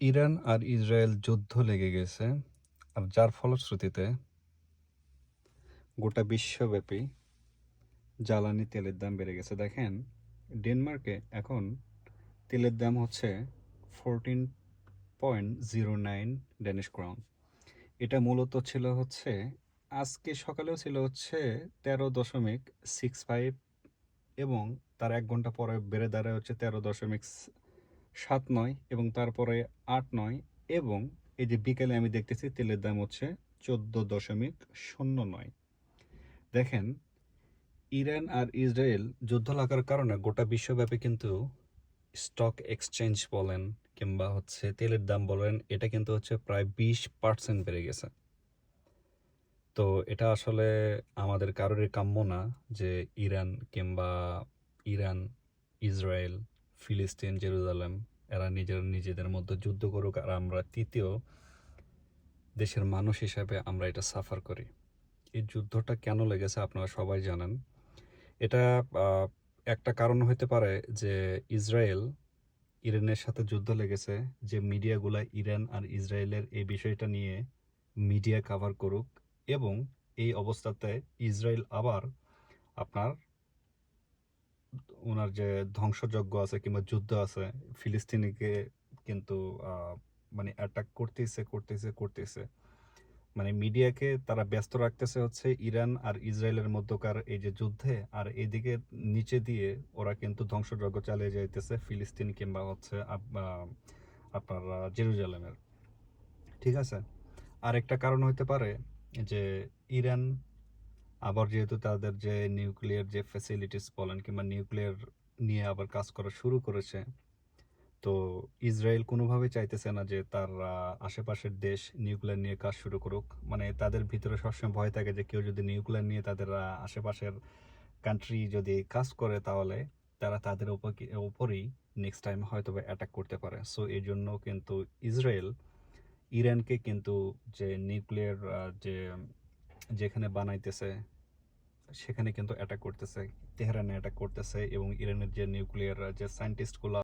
Iran আর Israel যুদ্ধ লেগে গেছে, আর যার ফলশ্রুতিতে গোটা বিশ্বব্যাপী জ্বালানি তেলের দাম বেড়ে গেছে। দেখেন, ডেনমার্কে এখন তেলের দাম হচ্ছে fourteen point zero nine Danish crown এটা মূলত ছিল হচ্ছে, আজকে সকালেও ছিল হচ্ছে তেরো দশমিক সিক্স ফাইভ এবং তার এক ঘণ্টা পরে বেড়ে দাঁড়ায় হচ্ছে তেরো দশমিক সাত নয় এবং তারপরে আট নয় এবং এই যে বিকেলে আমি দেখতেছি তেলের দাম হচ্ছে চোদ্দ দশমিক শূন্য নয়। দেখেন, ইরান আর ইসরায়েল যুদ্ধ লাগার কারণে গোটা বিশ্বব্যাপী কিন্তু স্টক এক্সচেঞ্জ বলেন কিংবা হচ্ছে তেলের দাম বলেন, এটা কিন্তু হচ্ছে প্রায় বিশ পার্সেন্ট বেড়ে গেছে। তো এটা আসলে আমাদের কারোরই কাম্য না যে ইরান কিংবা ইরান, ইসরায়েল ফিলিস্তিন, জেরুজালেম, এরা নিজের নিজেদের মধ্যে যুদ্ধ করুক আর আমরা তৃতীয় দেশের মানুষ হিসাবে আমরা এটা সাফার করি। এই যুদ্ধটা কেন লেগেছে আপনারা সবাই জানেন। এটা একটা কারণ হতে পারে যে ইসরায়েল ইরানের সাথে যুদ্ধ লেগেছে, যে মিডিয়াগুলা ইরান আর ইসরায়েলের এই বিষয়টা নিয়ে মিডিয়া কভার করুক এবং এই অবস্থাতে ইসরায়েল আবার আপনার ওনার যে ধ্বংসযজ্ঞ আছে কিংবা যুদ্ধ আছে, ফিলিস্তিনিকে কিন্তু মানে অ্যাটাক করতেছে করতেছে করতেছে মানে মিডিয়াকে তারা ব্যস্ত রাখতেছে হচ্ছে ইরান আর ইসরায়েলের মধ্যকার এই যে যুদ্ধে, আর এদিকে নিচে দিয়ে ওরা কিন্তু ধ্বংসযজ্ঞ চালিয়ে যাইতেছে ফিলিস্তিন কিংবা হচ্ছে আপনার জেরুজালেমের। ঠিক আছে? আর একটা কারণ হতে পারে যে ইরান আবার যেহেতু তাদের যে নিউক্লিয়ার যে ফ্যাসিলিটিস বলেন কিংবা নিউক্লিয়ার নিয়ে আবার কাজ করা শুরু করেছে, তো ইসরায়েল কোনোভাবে চাইতেছে না যে তার আশেপাশের দেশ নিউক্লিয়ার নিয়ে কাজ শুরু করুক। মানে তাদের ভিতরে সবসময় ভয় থাকে যে কেউ যদি নিউক্লিয়ার নিয়ে তাদের আশেপাশের কান্ট্রি যদি কাজ করে তাহলে তারা তাদের উপরেই নেক্সট টাইম হয়তো বা অ্যাটাক করতে পারে। সো এই জন্য কিন্তু ইসরায়েল, ইরানকে কিন্তু যে নিউক্লিয়ার যে, যেখানে বানাইতেছে সেখানে কিন্তু অ্যাটাক করতেছে তেহরানে অ্যাটাক করতেছে এবং ইরানের যে নিউক্লিয়ার যে সায়েন্টিস্টগুলো